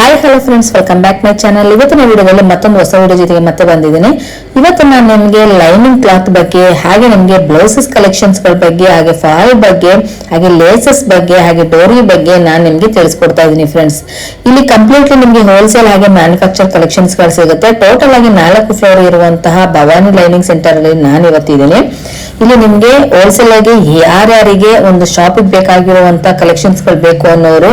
Hi hello friends welcome back my channel ಇವತ್ತಿನ ವಿಡಿಯೋದಲ್ಲಿ ಮತ್ತೊಂದು ಹೊಸ ವಿಡಿಯೋ ಜೊತೆಗೆ ಮತ್ತೆ ಬಂದಿದ್ದೀನಿ. ಇವತ್ತು ನಾನು ನಿಮಗೆ ಲೈನಿಂಗ್ ಕ್ಲಾತ್ ಬಗ್ಗೆ, ಹಾಗೆ ನಿಮಗೆ ಬ್ಲೌಸಸ್ ಕಲೆಕ್ಷನ್ಸ್ಗಳ ಬಗ್ಗೆ, ಹಾಗೆ ಫಾಲ್ ಬಗ್ಗೆ, ಹಾಗೆ ಲೇಸಸ್ ಬಗ್ಗೆ, ಹಾಗೆ ಡೋರಿ ಬಗ್ಗೆ ನಾನು ನಿಮಗೆ ತಿಳಿಸ್ಕೊಡ್ತಾ ಇದ್ದೀನಿ ಫ್ರೆಂಡ್ಸ್ ಇಲ್ಲಿ ಕಂಪ್ಲೀಟ್ಲಿ ನಿಮಗೆ ಹೋಲ್ಸೇಲ್ ಹಾಗೆ ಮ್ಯಾನುಫ್ಯಾಕ್ಚರ್ ಕಲೆಕ್ಷನ್ಸ್ಗಳು ಸಿಗುತ್ತೆ. ಟೋಟಲ್ ಆಗಿ ನಾಲ್ಕು ಫ್ಲೋರ್ ಇರುವಂತಹ ಭವಾನಿ ಲೈನಿಂಗ್ ಸೆಂಟರ್ ಅಲ್ಲಿ ನಾನು ಇವತ್ತಿದ್ದೀನಿ. ಇಲ್ಲಿ ನಿಮ್ಗೆ ಹೋಲ್ಸೇಲ್ ಆಗಿ ಯಾರ್ಯಾರಿಗೆ ಒಂದು ಶಾಪಿಗೆ ಬೇಕಾಗಿರುವಂತಹ ಕಲೆಕ್ಷನ್ಸ್ಗಳು ಬೇಕು ಅನ್ನೋರು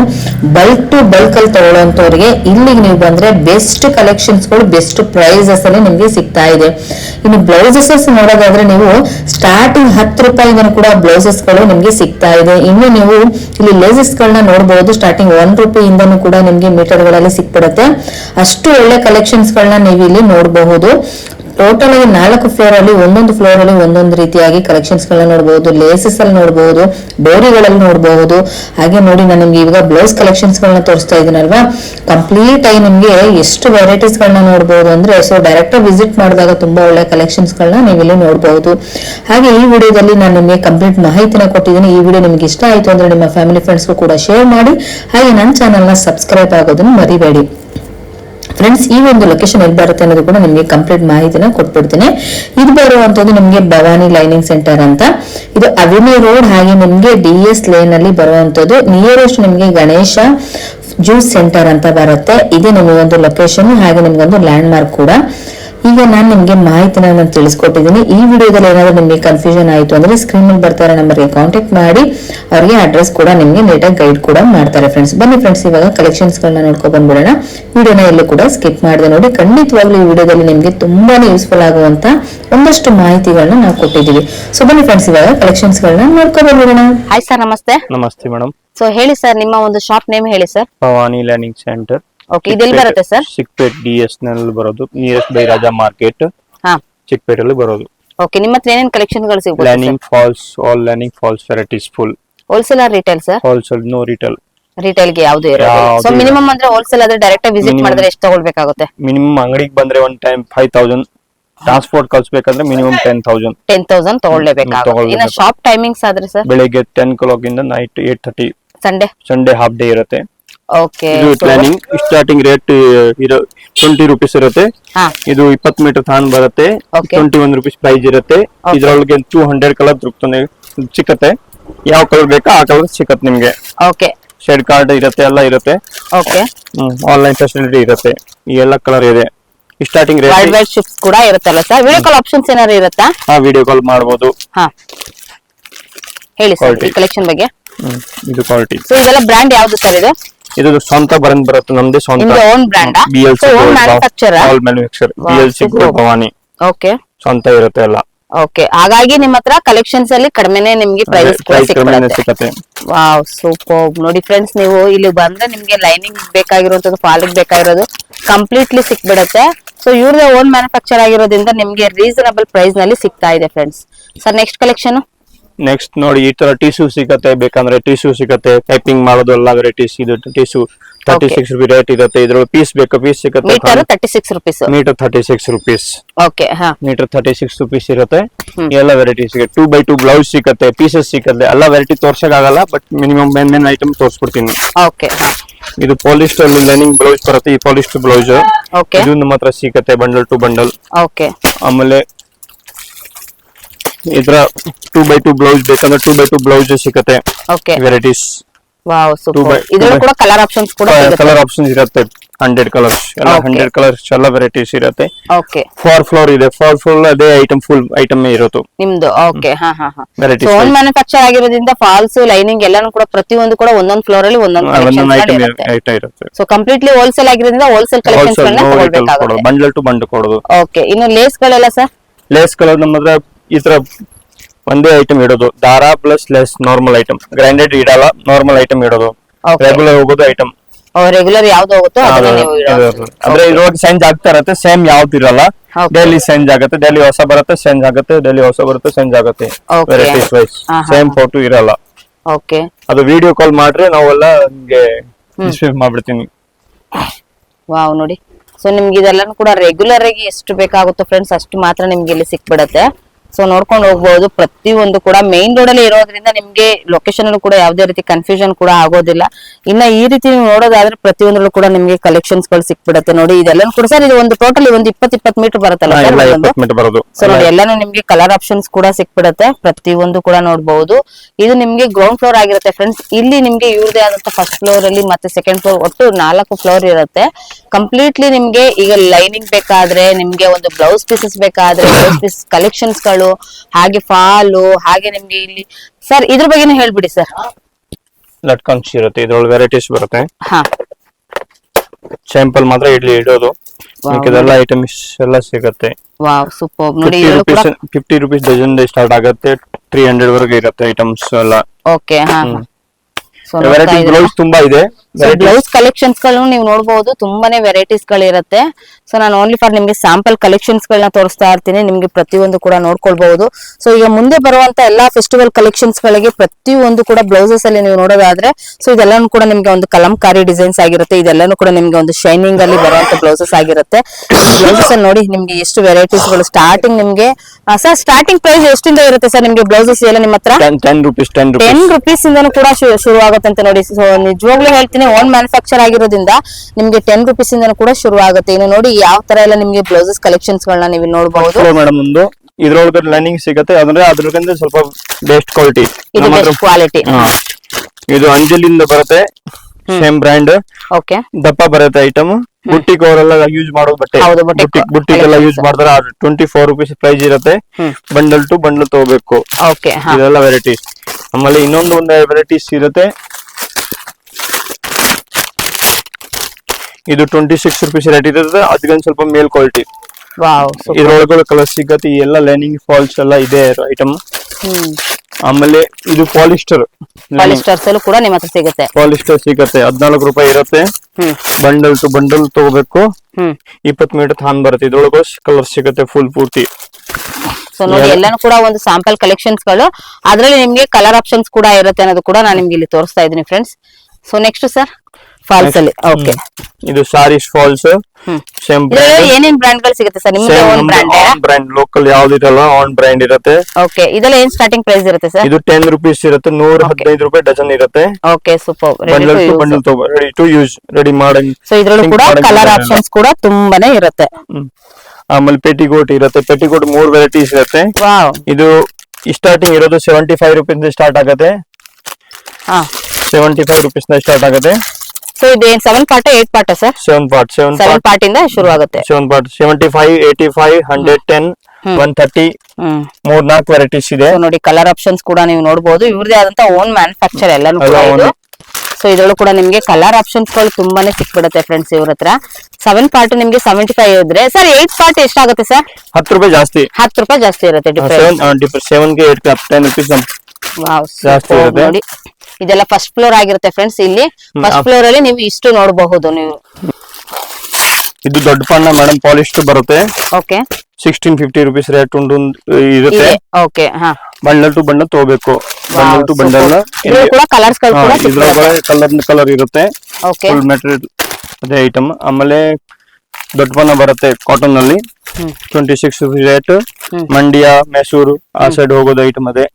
ಬಲ್ಕ್ ಟು ಬಲ್ಕ್ ಅಲ್ಲಿ ತಗೊಳ್ಳುವಂತವ್ರಿಗೆ ಇಲ್ಲಿಗೆ ನೀವು ಬಂದ್ರೆ ಬೆಸ್ಟ್ ಕಲೆಕ್ಷನ್ಸ್ಗಳು ಬೆಸ್ಟ್ ಪ್ರೈಸಸ್ ಅಲ್ಲಿ ನಿಮ್ಗೆ ಸಿಗ್ತಾ ಇದೆ. ಇನ್ನು ಬ್ಲೌಸಸ್ ನೋಡೋದಾದ್ರೆ ನೀವು ಸ್ಟಾರ್ಟಿಂಗ್ ಹತ್ತು ರೂಪಾಯಿಗೂ ಕೂಡ ಬ್ಲೌಸಸ್ಗಳು ನಿಮ್ಗೆ ಸಿಗ್ತಾ ಇದೆ. ಇನ್ನು ನೀವು ಇಲ್ಲಿ ಲೇಸಸ್ ಗಳನ್ನ ನೋಡಬಹುದು ಸ್ಟಾರ್ಟಿಂಗ್ ಒನ್ ಇಂದನು ಕೂಡ ನಿಮ್ಗೆ ಮೀಟರ್ಗಳಲ್ಲಿ ಸಿಕ್ಬಿಡುತ್ತೆ. ಅಷ್ಟು ಒಳ್ಳೆ ಕಲೆಕ್ಷನ್ಸ್ ಗಳನ್ನ ನೀವು ಇಲ್ಲಿ ನೋಡಬಹುದು. ಟೋಟಲ್ ಆಗಿ ನಾಲ್ಕು ಫ್ಲೋರ್ ಅಲ್ಲಿ, ಒಂದೊಂದು ಫ್ಲೋರ್ ಅಲ್ಲಿ ಒಂದೊಂದು ರೀತಿಯಾಗಿ ಕಲೆಕ್ಷನ್ಸ್ ಗಳನ್ನ ನೋಡಬಹುದು ಲೇಸಸ್ ಅಲ್ಲಿ ನೋಡಬಹುದು ಡೋರಿಗಳಲ್ಲಿ ನೋಡಬಹುದು ಹಾಗೆ ನೋಡಿ ನಾನು ನಿಮ್ಗೆ ಇವಾಗ ಬ್ಲೌಸ್ ಕಲೆಕ್ಷನ್ಸ್ ಗಳನ್ನ ತೋರಿಸ್ತಾ ಇದ್ದೀನಲ್ವಾ ಕಂಪ್ಲೀಟ್ ಆಗಿ ನಿಮ್ಗೆ ಎಷ್ಟು ವೆರೈಟೀಸ್ ಗಳನ್ನ ನೋಡಬಹುದು ಅಂದ್ರೆ ಸೊ ಡೈರೆಕ್ಟ್ ವಿಸಿಟ್ ಮಾಡಿದಾಗ ತುಂಬಾ ಒಳ್ಳೆ ಕಲೆಕ್ಷನ್ಸ್ ಗಳನ್ನ ನೀವು ಇಲ್ಲಿ ನೋಡಬಹುದು ಹಾಗೆ ಈ ವಿಡಿಯೋದಲ್ಲಿ ನಾನು ನಿಮಗೆ ಕಂಪ್ಲೀಟ್ ಮಾಹಿತಿನ ಕೊಟ್ಟಿದ್ದೀನಿ. ಈ ವಿಡಿಯೋ ನಿಮ್ಗೆ ಇಷ್ಟ ಆಯ್ತು ಅಂದ್ರೆ ನಿಮ್ಮ ಫ್ಯಾಮಿಲಿ ಫ್ರೆಂಡ್ಸ್ಗೂ ಕೂಡ ಶೇರ್ ಮಾಡಿ. ಹಾಗೆ ನನ್ನ ಚಾನಲ್ನ ಸಬ್ಸ್ಕ್ರೈಬ್ ಆಗೋದನ್ನು ಮರಿಬೇಡಿ. ಫ್ರೆಂಡ್ಸ್ ಈ ಒಂದು ಲೊಕೇಶನ್ ಎಲ್ಲಿ ಬರುತ್ತೆ ಅನ್ನೋದು ಕೂಡ ನಿಮಗೆ ಕಂಪ್ಲೀಟ್ ಮಾಹಿತಿನ ಕೊಟ್ಬಿಡ್ತೀನಿ. ಇದು ಬರುವಂತದ್ದು ನಿಮಗೆ ಭವಾನಿ ಲೈನಿಂಗ್ ಸೆಂಟರ್ ಅಂತ. ಇದು ಅವಿನಿ ರೋಡ್ ಹಾಗೆ ನಿಮಗೆ ಡಿ ಎಸ್ ಲೇನ್ ಅಲ್ಲಿ ಬರುವಂತದ್ದು ನಿಯರೆಸ್ಟ್ ನಿಮಗೆ ಗಣೇಶ ಜ್ಯೂಸ್ ಸೆಂಟರ್ ಅಂತ ಬರುತ್ತೆ. ಇದೆ ಒಂದು ಲೊಕೇಶನ್ ಹಾಗೆ ನಿಮ್ಗೊಂದು ಲ್ಯಾಂಡ್ ಮಾರ್ಕ್ ಕೂಡ. ಈಗ ನಾನು ನಿಮಗೆ ಮಾಹಿತಿನ ನಾನು ತಿಳಿಸ್ಕೊಟ್ಟಿದ್ದೀನಿ. ಈ ವಿಡಿಯೋದಲ್ಲಿ ಏನಾದರೂ ನಿಮಗೆ ಕನ್ಫ್ಯೂಷನ್ ಆಯಿತು ಅಂದ್ರೆ ಸ್ಕ್ರೀನ್ ಮೇಲೆ ಬರ್ತಾರೆ ನಂಬರ್ಗೆ ಕಾಂಟ್ಯಾಕ್ಟ್ ಮಾಡಿ. ಅವರಿಗೆ ಅಡ್ರೆಸ್ ಕೂಡ ನಿಮಗೆ ನೀಟಾಗಿ ಗೈಡ್ ಕೂಡ ಮಾಡ್ತಾರೆ ಫ್ರೆಂಡ್ಸ್ ಬನ್ನಿ ಫ್ರೆಂಡ್ಸ್ ಇವಾಗ ಕಲೆಕ್ಷನ್ಸ್ ಗಳನ್ನ ನೋಡ್ಕೊ ಬಂದ್ಬಿಡೋಣ. ವಿಡಿಯೋನ ಎಲ್ಲೂ ಕೂಡ ಸ್ಕಿಪ್ ಮಾಡಿದೆ ನೋಡಿ. ಖಂಡಿತವಾಗ್ಲೂ ಈ ವಿಡಿಯೋದಲ್ಲಿ ನಿಮಗೆ ತುಂಬಾನೇ ಯೂಸ್ಫುಲ್ ಆಗುವಂತ ಒಂದಷ್ಟು ಮಾಹಿತಿಗಳನ್ನ ನಾವು ಕೊಟ್ಟಿದ್ದೀವಿ. ಸೊ ಬನ್ನಿ ಫ್ರೆಂಡ್ಸ್ ಇವಾಗ ಕಲೆಕ್ಷನ್ಸ್ ಗಳನ್ನ ನೋಡ್ಕೊ ಬಂದ್ಬಿಡೋಣ. ಹಾಯ್ ಸರ್ ನಮಸ್ತೆ. ನಮಸ್ತೆ ಮೇಡಮ್ ಸೊ ಹೇಳಿ ಸರ್ ನಿಮ್ಮ ಒಂದು ಶಾಪ್ ನೇಮ್ ಹೇಳಿ sir Bhavani learning center okay ಇದೆಲ್ಲಿ ಬರುತ್ತೆ ಸರ್? ಚಿಕ್ಕಪೇಟ್ ಡಿ ಎಸ್ನಲ್ಲಿ ಬರೋದು ನಿಯರೆಸ್ಟ್ ಬೈ ರಾಜಾ ಮಾರ್ಕೆಟ್ ಹಾ. ಚಿಕ್ಪೇಟ್ ಅಲ್ಲಿ ಬರೋದು. ಓಕೆ ನಿಮ್ಮ ಹತ್ರ ಏನೇನ್ ಕಲೆಕ್ಷನ್ಗಳು ಸಿಗ್ಬೋದು learning falls all learning falls varieties full wholesale or retail sir wholesale no retail ರಿಟೇಲ್ಗೆ ಯಾವ್ದು ಇರೋದು? ಯಾವ್ದು ಸೊ ಇಲ್ಲ. ಮಿನಿಮಮ್ ಅಂದ್ರೆ ಹೋಲ್ಸೇಲ್ ಆದ್ರೆ ಡೈರೆಕ್ಟ್ ವಿಸಿಟ್ Minimum. ಮಾಡಿದ್ರೆ ಎಷ್ಟು ತಗೊಳ್ಬೇಕಾಗುತ್ತೆ? ಮಿನಿಮಮ್ ಅಂಗಡಿಗೆ ಬಂದ್ರೆ one time five thousand transport ಕಳ್ಸ್ಬೇಕಂದ್ರೆ minimum ten thousand ten thousand ತಗೊಳ್ಲೇಬೇಕಾಗುತ್ತೆ. ತಗೊಳ್ಬೇಕು. ಶಾಪ್ ಟೈಮಿಂಗ್ಸ್ ಆದ್ರೆ ಸರ್ ಬೆಳಿಗ್ಗೆ ಟೆನ್ ಕ್ಲಾಕ್ ಇಂದ night eight thirty Sunday Sunday half day ಇರುತ್ತೆ. ಓಕೆ ಇದು ಪ್ಲಾನಿಂಗ್ ಸ್ಟಾರ್ಟಿಂಗ್ ರೇಟ್ ಇರೋ ಟ್ವೆಂಟಿ ರುಪೀಸ್ ಇರುತ್ತೆ. ಹಾ. ಇದು ಇಪ್ಪತ್ತು ಮೀಟರ್ ಥಾನ್ ಬರುತ್ತೆ. ಟ್ವೆಂಟಿ ಒನ್ ರುಪೀಸ್ ಪ್ರೈಸ್ ಇರುತ್ತೆ. ಇದರೊಳಗೆ ಟೂ ಹಂಡ್ರೆಡ್ ಕಲರ್ ದೊರಕ್ತಾನೆ ಸಿಕ್ಕತ್ತೆ. ಯಾವ ಕಲರ್ ಬೇಕಾ ಆ ಕಲರ್ ಸಿಕ್ಕತ್ತೆ ನಿಮ್ಗೆ. ಓಕೆ. ಶೇಡ್ ಕಾರ್ಡ್ ಇರುತ್ತೆ ಎಲ್ಲ ಇರುತ್ತೆ. ಓಕೆ. ಆನ್ಲೈನ್ ಫೆಸಿಲಿಟಿ ಇರುತ್ತೆ. ಈ ಎಲ್ಲ ಕಲರ್ ಇದೆ. ಸ್ಟಾರ್ಟಿಂಗ್ ರೇಟ್ ವೈಡ್ ಶಿಫ್ಟ್ ಕೂಡ ಇರುತ್ತಲ್ಲ ಸರ್ ವಿಡಿಯೋ ಕಾಲ್ ಆಪ್ಷನ್ಸ್ ಏನಾದ್ರು ಇರುತ್ತಾ? ಹಾ ವಿಡಿಯೋ ಕಾಲ್ ಮಾಡಬಹುದು ಹಾ. ಹೇಳಿ ಸರ್ ಕಲೆಕ್ಷನ್ ಬಗ್ಗೆ. ಇದು ಕ್ವಾಲಿಟಿ ಸೊ ಇದೆಲ್ಲ ಬ್ರ್ಯಾಂಡ್ ಯಾವ್ದು ಸರ್ ಇದು? ಇದು ಸ್ವಂತ ಬರಂಗ್ ಬರುತ್ತೆ ನಮ್ದೇ ಸ್ವಂತ. ನಿಮ್ದು own brand ಆ? B L So, own manufacturer? ಆ? All manufacture B L C super. Bhavani okay ಸ್ವಂತ ಇರುತ್ತೆ ಎಲ್ಲ. ಓಕೆ ಹಾಗಾಗಿ ನಿಮ್ಮ ಹತ್ರ ಕಲೆಕ್ಷನ್ಸ್ ಅಲ್ಲಿ ಕಡಿಮೆನೆ ನಿಮ್ಗೆ ಪ್ರೈಸ್ ಕಡಿಮೆ ಸಿಕ್ಬಿಡುತ್ತೆ ವಾವ್ ಸೂಪರ್ ನೋಡಿ ಫ್ರೆಂಡ್ಸ್ ನೀವು ಇಲ್ಲಿ ಬಂದ್ರೆ ನಿಮ್ಗೆ ಲೈನಿಂಗ್ ಬೇಕಾಗಿರೋದು ಫಾಲಿಗೆ ಬೇಕಾಗಿರೋದು ಕಂಪ್ಲೀಟ್ಲಿ ಸಿಕ್ಬಿಡತ್ತೆ. ಸೊ ಇವ್ರದ್ದು ಓನ್ ಮ್ಯಾನುಫ್ಯಾಕ್ಚರ್ ಆಗಿರೋದ್ರಿಂದ ನಿಮ್ಗೆ ರೀಸನಬಲ್ ಪ್ರೈಸ್ನಲ್ಲಿ ಸಿಗ್ತಾ ಇದೆ friends sir next collection next ನೋಡಿ ಈ ತರ ಟಿಶ್ಯೂ ಸಿಗತ್ತೆ ಬೇಕಂದ್ರೆ ಟಿಶ್ಯೂ ಸಿಗತ್ತೆ. ಟೈಪಿಂಗ್ ಮಾಡೋದು ಎಲ್ಲ ವೆರೈಟೀಸ್ ಇದು tissue. Thirty. Six rupee rate ಇರುತ್ತೆ. ಇದ್ರೊಳಗೆ ಪೀಸ್ ಬೇಕು ಪೀಸ್ ಮೀಟರ್ ಸಿಗತ್ತೆ thirty six rupees meter thirty six rupees okay meter thirty six rupees ಇರುತ್ತೆ. ಎಲ್ಲ ವೆರೈಟಿ ಸಿಗುತ್ತೆ. ಟೂ ಬೈ ಟೂ ಬ್ಲೌಸ್ ಸಿಗುತ್ತೆ ಪೀಸಸ್ ಸಿಗುತ್ತೆ. ಎಲ್ಲ variety ತೋರ್ಸಕ್ಕಾಗಲ್ಲ but minimum main main item ತೋರಿಸ್ಬಿಡ್ತೀನಿ. Okay ಇದು ಪಾಲಿಸ್ಟರ್ ಲೈನಿಂಗ್ ಬ್ಲೌಸ್ ಬರುತ್ತೆ ಈ ಪಾಲಿಸ್ಟರ್ ಬ್ಲೌಸ್ ಇದು ನಮ್ಮ ಹತ್ರ ಸಿಗತ್ತೆ ಬಂಡಲ್ ಟು ಬಂಡಲ್ ಓಕೆ ಆಮೇಲೆ ಇದ್ರ ಟೂ ಬೈ ಟೂ ಬ್ಲೌಸ್ ಬೇಕಂದ್ರೆ ಟೂ ಬೈ ಟೂ ಬ್ಲೌಸ್ ಸಿಗುತ್ತೆ. ಓಕೆ ವೆರೈಟೀಸ್ ವಾವ್ ಸೂಪರ್ ಇದ್ರಲ್ಲೂ ಕೂಡ ಕಲರ್ ಆಪ್ಷನ್ಸ್ ಕೂಡ ಕಲರ್ ಆಪ್ಷನ್ಸ್ ಇರುತ್ತೆ. ಹಂಡ್ರೆಡ್ ಕಲರ್ಸ್ ಎಲ್ಲ. ಹಂಡ್ರೆಡ್ ಕಲರ್ಸ್ ಎಲ್ಲ ವೆರೈಟೀಸ್ ಇರುತ್ತೆ. ಓಕೆ ಫಾರ್ ಫ್ಲೋರ್ ಇದೆ. ಫಾರ್ ಫ್ಲೋರ್ ಅದೇ ಐಟಮ್ ಫುಲ್ ಐಟಮ್ ಇರೋದು. ನಿಮ್ದು. ಓಕೆ ಹಾ ಹಾ ಹಾ. ಓನ್ ಮ್ಯಾನುಫ್ಯಾಕ್ಚರ್ ಆಗಿರೋದ್ರಿಂದ ಫಾಲ್ಸ್ ಲೈನಿಂಗ್ ಎಲ್ಲಾನು ಕೂಡ ಪ್ರತಿಯೊಂದು ಕೂಡ ಒಂದೊಂದು ಫ್ಲೋರ್ ಅಲ್ಲಿ ಒಂದೊಂದು ಐಟಮ್ ಕಲೆಕ್ಷನ್ ಇರುತ್ತೆ. ಐಟಮ್ ಇರುತ್ತೆ. ಸೊ ಕಂಪ್ಲೀಟ್ಲಿ ಹೋಲ್ಸೇಲ್ ಆಗಿರೋದ್ರಿಂದ ಹೋಲ್ಸೇಲ್ ಕಲೆಕ್ಷನ್ಸ್ ಗಳನ್ನ ತಗೊಳ್ಬೇಕಾಗುತ್ತೆ. ಬಂಡಲ್ ಟು ಬಂಡ್ ಕೊಡೋದು. ಓಕೆ ಇನ್ನು ಲೇಸ್ ಗಳೆಲ್ಲ ಸರ್ ಲೇಸ್ ಕಲರ್ ನಮ್ಮ ಹತ್ರ ಈ ತರ ಒಂದೇ ಐಟಮ್ ಇಡೋದು. ದಾರ plus less normal item branded ಇಡಲ್ಲ normal item ಇಡೋದು. ರೆಗ್ಯುಲರ್ ಹೋಗೋದು ಐಟಮ್ ರೆಗ್ಯುಲರ್ ಯಾವ್ದು ಹೋಗುತ್ತೋ. ಅಂದ್ರೆ ಇವಾಗ ಚೇಂಜ್ ಆಗ್ತಾ ಇರತ್ತೆ ಸೇಮ್ ಯಾವ್ದು ಇರಲ್ಲ. ಡೈಲಿ ಚೇಂಜ್ ಆಗುತ್ತೆ ಡೈಲಿ ಹೊಸ ಬರುತ್ತೆ ಚೇಂಜ್ ಆಗುತ್ತೆ ಡೈಲಿ ಹೊಸ ಬರುತ್ತೆ ಚೇಂಜ್ ಆಗುತ್ತೆ. ವೆರೈಟೀಸ್ ವೈಸ್ ಸೇಮ್ ಫೋಟೋ ಇರಲ್ಲ. ಓಕೆ ಅದು ವಿಡಿಯೋ ಕಾಲ್ ಮಾಡ್ರೆ ನಾವೆಲ್ಲ ನಿಮ್ಗೆ ಡಿಸ್ಪ್ಲೇ ಮಾಡ್ಬಿಡ್ತೀನಿ. ವಾವ್ ನೋಡಿ. ಸೊ ನಿಮ್ಗೆ ಇದೆಲ್ಲಾನು ಕೂಡ ರೆಗ್ಯುಲರ್ ಆಗಿ ಎಷ್ಟು ಬೇಕಾಗುತ್ತೋ ಫ್ರೆಂಡ್ಸ್ ಅಷ್ಟು ಮಾತ್ರ ನಿಮ್ಗೆ ಇಲ್ಲಿ ಸಿಕ್ಬಿಡತ್ತೆ. ಸೊ ನೋಡ್ಕೊಂಡು ಹೋಗ್ಬಹುದು ಪ್ರತಿಯೊಂದು ಕೂಡ ಮೇನ್ ರೋಡ್ ಅಲ್ಲಿ ಇರೋದ್ರಿಂದ ನಿಮ್ಗೆ ಲೊಕೇಶನ್ ಕೂಡ ಯಾವುದೇ ರೀತಿ ಕನ್ಫ್ಯೂಷನ್ ಕೂಡ ಆಗೋದಿಲ್ಲ. ಇನ್ನ ಈ ರೀತಿ ನೀವು ನೋಡೋದಾದ್ರೆ ಪ್ರತಿಯೊಂದ್ರಲ್ಲೂ ಕೂಡ ನಿಮ್ಗೆ ಕಲೆಕ್ಷನ್ಸ್ಗಳು ಸಿಕ್ಬಿಡುತ್ತೆ. ನೋಡಿ ಇದೆಲ್ಲ ಕೂಡ ಸರ್ ಇದು ಒಂದು ಟೋಟಲ್ ಒಂದು ಇಪ್ಪತ್ ಇಪ್ಪತ್ ಮೀಟರ್ ಬರುತ್ತಲ್ಲ ಸೊ ನೋಡಿ ಎಲ್ಲಾನು ನಿಮ್ಗೆ ಕಲರ್ ಆಪ್ಷನ್ಸ್ ಕೂಡ ಸಿಕ್ಬಿಡುತ್ತೆ. ಪ್ರತಿಯೊಂದು ಕೂಡ ನೋಡಬಹುದು ಇದು ನಿಮ್ಗೆ ಗ್ರೌಂಡ್ ಫ್ಲೋರ್ ಆಗಿರುತ್ತೆ ಫ್ರೆಂಡ್ಸ್ ಇಲ್ಲಿ ನಿಮ್ಗೆ ಇವ್ರದೇ ಆದಂತ ಫಸ್ಟ್ ಫ್ಲೋರ್ ಅಲ್ಲಿ ಮತ್ತೆ ಸೆಕೆಂಡ್ ಫ್ಲೋರ್ ಒಟ್ಟು ನಾಲ್ಕು ಫ್ಲೋರ್ ಇರುತ್ತೆ. ಕಂಪ್ಲೀಟ್ಲಿ ನಿಮ್ಗೆ ಈಗ ಲೈನಿಂಗ್ ಬೇಕಾದ್ರೆ ನಿಮ್ಗೆ ಒಂದು ಬ್ಲೌಸ್ ಪೀಸಸ್ ಬೇಕಾದ್ರೆ ಬ್ಲೌಸ್ ಪೀಸ್ ಕಲೆಕ್ಷನ್ಸ್ಗಳು ಹಾಗೆ ಫಾಲು ಹಾಗೆ ನಿಮ್ಗೆ ಇಲ್ಲಿ ಸರ್ ಇದ್ರ ಬಗ್ಗೆನೂ ಹೇಳ್ಬಿಡಿ ಸರ್ ಲಟ್ಕನ್ಸ್ ಇರುತ್ತೆ ಇದ್ರೊಳಗೆ ವೆರೈಟೀಸ್ ಬರುತ್ತೆ. ಹಾ. ಸ್ಯಾಂಪಲ್ ಮಾತ್ರ ಇಡ್ಲಿ ಇಡೋದು. ಇದೆಲ್ಲ ಐಟಮ್ಸ್ ಎಲ್ಲ ಸಿಗುತ್ತೆ. ವಾವ್ ಸೂಪರ್ ನೋಡಿ ಫಿಫ್ಟಿ ಕೂಡ rupees fifty rupees dozen start ಆಗುತ್ತೆ. ತ್ರೀ ಹಂಡ್ರೆಡ್ ವರೆಗೆ ಇರುತ್ತೆ ಐಟಮ್ಸ್ ಎಲ್ಲ. ಓಕೆ ಹಾ ವೆರೈಟಿ ಬ್ಲೌಸ್ ತುಂಬಾ ಇದೆ. ಬ್ಲೌಸ್ ಕಲೆಕ್ಷನ್ಸ್ಗಳು ನೀವು ನೋಡಬಹುದು ತುಂಬಾನೇ ವೆರೈಟೀಸ್ ಗಳಿರುತ್ತೆ. ಸೊ ನಾನು ಓನ್ಲಿ ಫಾರ್ ನಿಮ್ಗೆ ಸ್ಯಾಂಪಲ್ ಕಲೆಕ್ಷನ್ಸ್ ಗಳನ್ನ ತೋರಿಸ್ತಾ ಇರ್ತೀನಿ ನಿಮ್ಗೆ ಪ್ರತಿಯೊಂದು ಕೂಡ ನೋಡ್ಕೊಳ್ಬಹುದು. ಸೊ ಈಗ ಮುಂದೆ ಬರುವಂತ ಎಲ್ಲಾ ಫೆಸ್ಟಿವಲ್ ಕಲೆಕ್ಷನ್ಸ್ ಗಳಿಗೆ ಪ್ರತಿಯೊಂದು ಕೂಡ ಬ್ಲೌಸಸ್ ಅಲ್ಲಿ ನೀವು ನೋಡೋದಾದ್ರೆ ಸೊ ಇದೆಲ್ಲಾನು ಕೂಡ ನಿಮ್ಗೆ ಒಂದು ಕಲಂಕಾರಿ ಡಿಸೈನ್ಸ್ ಆಗಿರುತ್ತೆ ಇದೆಲ್ಲಾನು ಕೂಡ ನಿಮ್ಗೆ ಒಂದು ಶೈನಿಂಗ್ ಅಲ್ಲಿ ಬರುವಂತ ಬ್ಲೌಸಸ್ ಆಗಿರುತ್ತೆ. ಬ್ಲೌಸಸ್ ಅಲ್ಲಿ ನೋಡಿ ನಿಮ್ಗೆ ಎಷ್ಟು ವೆರೈಟೀಸ್ಗಳು ಸ್ಟಾರ್ಟಿಂಗ್ ನಿಮ್ಗೆ ಸರ್ ಸ್ಟಾರ್ಟಿಂಗ್ ಪ್ರೈಸ್ ಎಷ್ಟಿಂದ ಇರುತ್ತೆ ಸರ್ ನಿಮ್ಗೆ ಬ್ಲೌಸಸ್ ಎಲ್ಲ ನಿಮ್ಮ ಹತ್ರ? ಟೆನ್ ರುಪೀಸ್ ಟೆನ್ ರುಪೀಸ್ ಇಂದನೂ ಕೂಡ ಶುರು ಆಗುತ್ತೆ ಅಂತ ನೋಡಿ. ಸೊ ನಿಜವಾಗ್ಲೂ ಹೇಳ್ತೀನಿ ಓನ್ ಮ್ಯಾನುಫ್ಯಾಕ್ಚರ್ ಆಗಿರೋದ್ರಿಂದ ನಿಮ್ಗೆ ಟೆನ್ ರುಪೀಸ್ ಇಂದ ಕೂಡ ಶುರು ಆಗುತ್ತೆ. ಇನ್ನು ನೋಡಿ ಯಾವ ತರ ಎಲ್ಲ ನಿಮ್ಗೆ ಬ್ಲೌಸಸ್ ಕಲೆಕ್ಷನ್ಸ್ ಗಳನ್ನ ನೀವು ನೋಡಬಹುದು ಮೇಡಮ್ ಒಂದು ಇದ್ರೊಳಗೆ ಲೈನಿಂಗ್ ಸಿಗುತ್ತೆ. ಅಂದ್ರೆ ಅದ್ರಕ್ಕಿಂತ ಸ್ವಲ್ಪ ಬೆಸ್ಟ್ ಕ್ವಾಲಿಟಿ ಇದು ಕ್ವಾಲಿಟಿ ಇದು ಅಂಜಲಿಂದ ಬರುತ್ತೆ. ಸೇಮ್ ಬ್ರ್ಯಾಂಡ್ ಓಕೆ ದಪ್ಪ ಬರುತ್ತೆ ಐಟಮ್ ಬುಟ್ಟಿಕ್ ಅವರೆಲ್ಲ ಯೂಸ್ ಮಾಡೋದು ಬಟ್ಟೆ. ಹೌದು, ಬುಟ್ಟಿಕ್ ಬುಟ್ಟಿಕ್ ಎಲ್ಲ ಯೂಸ್ ಮಾಡ್ತಾರೆ. ಟ್ವೆಂಟಿ ಫೋರ್ ರುಪೀಸ್ ಪ್ರೈಸ್ ಇರುತ್ತೆ. ಬಂಡಲ್ ಟು ಬಂಡಲ್ ತಗೋಬೇಕು. ಓಕೆ ಹಾ. ಇದೆಲ್ಲ ವೆರೈಟೀಸ್ ನಮ್ಮಲ್ಲಿ ಇನ್ನೊಂದು ಒಂದು ವೆರೈಟೀಸ್ ಇರುತ್ತೆ. ಇದು ಟ್ವೆಂಟಿ ಸಿಕ್ಸ್ ರುಪೀಸ್ ರೇಟ್ ಇರುತ್ತೆ ಅದಕ್ಕೊಂದು ಸ್ವಲ್ಪ ಮೇಲ್ ಕ್ವಾಲಿಟಿ ಇದ್ರೊಳಗಡೆ ಕಲರ್ ಸಿಗತ್ತೆ ಎಲ್ಲ ಲೈನಿಂಗ್ ಫಾಲ್ಸ್ ಎಲ್ಲ ಇದೆ ಐಟಮ್ ಆಮೇಲೆ ಇದು ಪಾಲಿಸ್ಟರ್ ಪಾಲಿಸ್ಟರ್ಸ್ ಅಲ್ಲೂ ಕೂಡ ನಿಮ್ಮ ಹತ್ರ ಸಿಗುತ್ತೆ. ಪಾಲಿಸ್ಟರ್ ಸಿಗತ್ತೆ ಹದಿನಾಲ್ಕು ರೂಪಾಯಿ ಇರುತ್ತೆ. ಬಂಡಲ್ ಟು ಬಂಡಲ್ ತಗೋಬೇಕು. ಇಪ್ಪತ್ ಮೀಟರ್ ಹಾನ್ ಬರುತ್ತೆ ಇದ್ರೊಳಗ ಕಲರ್ ಸಿಗುತ್ತೆ ಫುಲ್ ಪೂರ್ತಿ. ಸೊ ನೋಡಿ ಎಲ್ಲಾನು ಕೂಡ ಒಂದು ಸ್ಯಾಂಪಲ್ ಕಲೆಕ್ಷನ್ಸ್ಗಳು. ಅದ್ರಲ್ಲಿ ನಿಮ್ಗೆ ಕಲರ್ ಆಪ್ಷನ್ಸ್ ಕೂಡ ಇರುತ್ತೆ ಅನ್ನೋದು ಕೂಡ ನಾನು ನಿಮ್ಗೆ ಇಲ್ಲಿ ತೋರಿಸ್ತಾ ಇದ್ದೀನಿ friends so next sir falls ಅಲ್ಲಿ. ಓಕೆ ಇದು ಸಾರೀಸ್ ಫಾಲ್ಸ್ ಸೇಮ್ ಏನೇನ್ ಬ್ರ್ಯಾಂಡ್ಗಳು ಸಿಗುತ್ತೆ ಸರ್? ನಿಮ್ಗೆ ಓನ್ ಬ್ರ್ಯಾಂಡ್ ಬ್ರ್ಯಾಂಡ್ ಲೋಕಲ್ ಯಾವ್ದಿರಲ್ಲ ಆನ್ ಬ್ರ್ಯಾಂಡ್ ಇರುತ್ತೆ. ಓಕೆ ಇದೆಲ್ಲ ಏನ್ ಸ್ಟಾರ್ಟಿಂಗ್ ಪ್ರೈಸ್ ಇರುತ್ತೆ ಸರ್? ಇದು ಟೆನ್ ರುಪೀಸ್ ಇರುತ್ತೆ ನೂರ ಹದಿನೈದು ರೂಪಾಯಿ ಡಜನ್ ಇರುತ್ತೆ. Okay super bundle to bundle ready to use ready ಮಾಡಿ ಸೊ ಇದರಲ್ಲಿ ಕೂಡ ಕಲರ್ ಆಪ್ಷನ್ಸ್ ಕೂಡ ತುಂಬಾನೇ ಇರುತ್ತೆ. ಆಮೇಲೆ ಪೆಟಿಕೋಟ್ ಇರುತ್ತೆ. ಪೆಟಿಕೋಟ್ ಮೂರ್ ವೆರೈಟೀಸ್ ಇರುತ್ತೆ. ಇದು ಸ್ಟಾರ್ಟಿಂಗ್ ಇರೋದು ಸೆವೆಂಟಿ ಫೈವ್ ರುಪೀಸ್ ಸ್ಟಾರ್ಟ್ ಆಗುತ್ತೆ. ಸೆವೆಂಟಿ ಫೈವ್ ರುಪೀಸ್ ಸ್ಟಾರ್ಟ್ ಆಗುತ್ತೆ. ಸೊ ಇದು seven part eight part sir seven part seven seven part ಇಂದ ಶುರು ಆಗುತ್ತೆ seven part seventy five eighty five hundred ten one thirty ಮೂರ್ ನಾಲ್ಕು ವೆರೈಟೀಸ್ ಇದೆ. ನೋಡಿ ಕಲರ್ ಆಪ್ಷನ್ಸ್ ಕೂಡ ನೀವು ನೋಡಬಹುದು ಇವ್ರದೇ ಆದಂತ ಓನ್ ಮ್ಯಾನುಫ್ಯಾಕ್ಚರ್ ಎಲ್ಲಾನು ಕೂಡ ಇದು. ಸೊ ಇದ್ರಲ್ಲೂ ಕೂಡ ನಿಮ್ಗೆ ಕಲರ್ ಆಪ್ಷನ್ಸ್ಗಳು ತುಂಬಾನೇ ಸಿಕ್ಬಿಡುತ್ತೆ ಫ್ರೆಂಡ್ಸ್ ಇವ್ರ ಹತ್ರ. ಸೆವೆನ್ ಪಾರ್ಟ್ ನಿಮ್ಗೆ ಸೆವೆಂಟಿ ಫೈವ್ ಇದ್ರೆ ಸರ್ ಏಟ್ ಪಾರ್ಟ್ ಎಷ್ಟಾಗುತ್ತೆ ಸರ್ ಹತ್ತು ರೂಪಾಯಿ ಜಾಸ್ತಿ. ಹತ್ತು ರೂಪಾಯಿ ಜಾಸ್ತಿ ಇರುತ್ತೆ ಸೆವೆನ್ಗೆ ಏಟ್ ಟೆನ್ ರುಪೀಸ್ ಜಾಸ್ತಿ ಇರುತ್ತೆ. ನೋಡಿ ಇದೆಲ್ಲ ಫಸ್ಟ್ ಫ್ಲೋರ್ ಆಗಿರುತ್ತೆ ಫ್ರೆಂಡ್ಸ್ ಇಲ್ಲಿ ಫಸ್ಟ್ ಫ್ಲೋರ್ ಅಲ್ಲಿ ನೀವು ಇಷ್ಟು ನೋಡಬಹುದು ನೀವು. ಇದು ದೊಡ್ಡ ಪಣ್ಣ ಮೇಡಮ್ ಪಾಲಿಶ್ ಬರುತ್ತೆ. Okay sixteen fifty rupees rate ಉಂಟು ಇರುತ್ತೆ. ಓಕೆ ಹಾ. ಬಂಡಲ್ ಟು ಬಣ್ಣ ತಗೋಬೇಕು. ಬಣ್ಣ ಟು ಕೂಡ ಕಲರ್ಸ್ ಕಲರ್ ಕಲರ್ ಇರುತ್ತೆ. ಓಕೆ ಫುಲ್ ಮೆಟೀರಿಯಲ್ ಅದೇ ಐಟಮ್ ಆಮೇಲೆ ದೊಡ್ಡ ಬಣ್ಣ ಬರುತ್ತೆ ಕಾಟನ್ನಲ್ಲಿ. Twenty six rate Mandya Mysuru ಆ ಸೈಡ್ ಹೋಗೋದು ಐಟಮ್ ಅದೇ.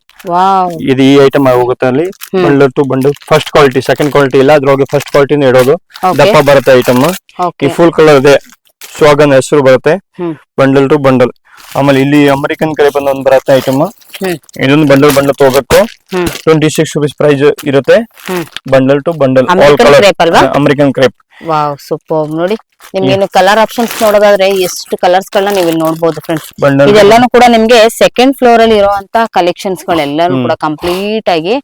ಇದು ಈ ಐಟಮ್ ಹೋಗುತ್ತೆ ಅಲ್ಲಿ. Bundle to bundle first quality second quality ಇಲ್ಲ ಅದ್ರೊಳಗೆ ಫಸ್ಟ್ ಕ್ವಾಲಿಟಿನ ಇಡೋದು. ದಪ್ಪ ಬರುತ್ತೆ ಐಟಮ್ ಈ ಫುಲ್ ಕಲರ್ ಇದೆ. ಸ್ವಾಗನ್ ಹೆಸರು ಬರುತ್ತೆ. ಬಂಡಲ್ ಟು ಬಂಡಲ್ ಆಮೇಲೆ ಇಲ್ಲಿ ಅಮೆರಿಕನ್ ಕಡೆ ಬಂದ ಒಂದು ಬರುತ್ತೆ ಐಟಮ್ ಇದೊಂದು ಬಂಡಲ್ ಬಂಡಲ್ ತಗೋಬೇಕು. ಟ್ವೆಂಟಿ ಸಿಕ್ಸ್ ರುಪೀಸ್ ಪ್ರೈಸ್ ಇರುತ್ತೆ. Bundle to bundle all colour? American crepe wow super ನೋಡಿ ನಿಮ್ಗೆ ಇನ್ನು ಕಲರ್ ಆಪ್ಷನ್ಸ್ ನೋಡೋದಾದ್ರೆ ಎಷ್ಟು ಕಲರ್ಸ್ ಗಳನ್ನ ನೀವು ಇಲ್ಲಿ ನೋಡಬಹುದು ಫ್ರೆಂಡ್ಸ್ ಇದೆಲ್ಲಾನು ಕೂಡ ನಿಮ್ಗೆ ಸೆಕೆಂಡ್ ಫ್ಲೋರ್ ಅಲ್ಲಿ ಇರುವಂತ ಕಲೆಕ್ಷನ್ಸ್ ಗಳೆಲ್ಲಾನು ಕೂಡ ಕಂಪ್ಲೀಟ್ ಆಗಿ